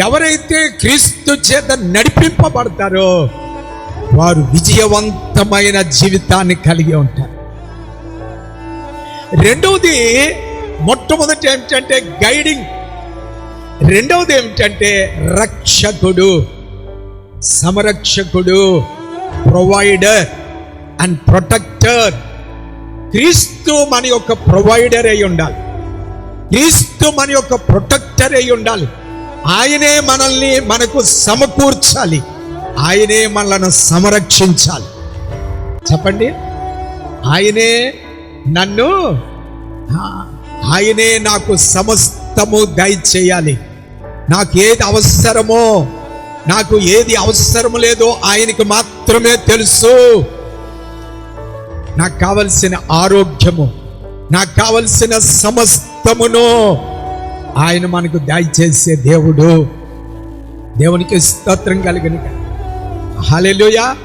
ఎవరైతే క్రీస్తు చేత నడిపింపబడతారో వారు విజయవంతమైన జీవితాన్ని కలిగి ఉంటారు. రెండవది మొట్టమొదటి ఏమిటంటే గైడింగ్. రెండవది ఏమిటంటే రక్షకుడు సంరక్షకుడు ప్రొవైడర్ అండ్ ప్రొటెక్టర్. క్రీస్తు మన యొక్క ప్రొవైడర్ అయి ఉండాలి. క్రీస్తు మన యొక్క ప్రొటెక్టర్ అయి ఉండాలి. ఆయనే మనల్ని మనకు సమకూర్చాలి. ఆయనే మనలను సంరక్షించాలి. చెప్పండి. ఆయనే నన్ను ఆయనే నాకు సమస్తము దయచేయాలి. నాకు ఏది అవసరమో నాకు ఏది అవసరం లేదో ఆయనకి మాత్రమే తెలుసు. నాకు కావలసిన ఆరోగ్యము నాకు కావలసిన సమస్తమును ఆయన మనకు దయచేసే దేవుడు. దేవునికి స్తోత్రం కలిగిన హలెలుయా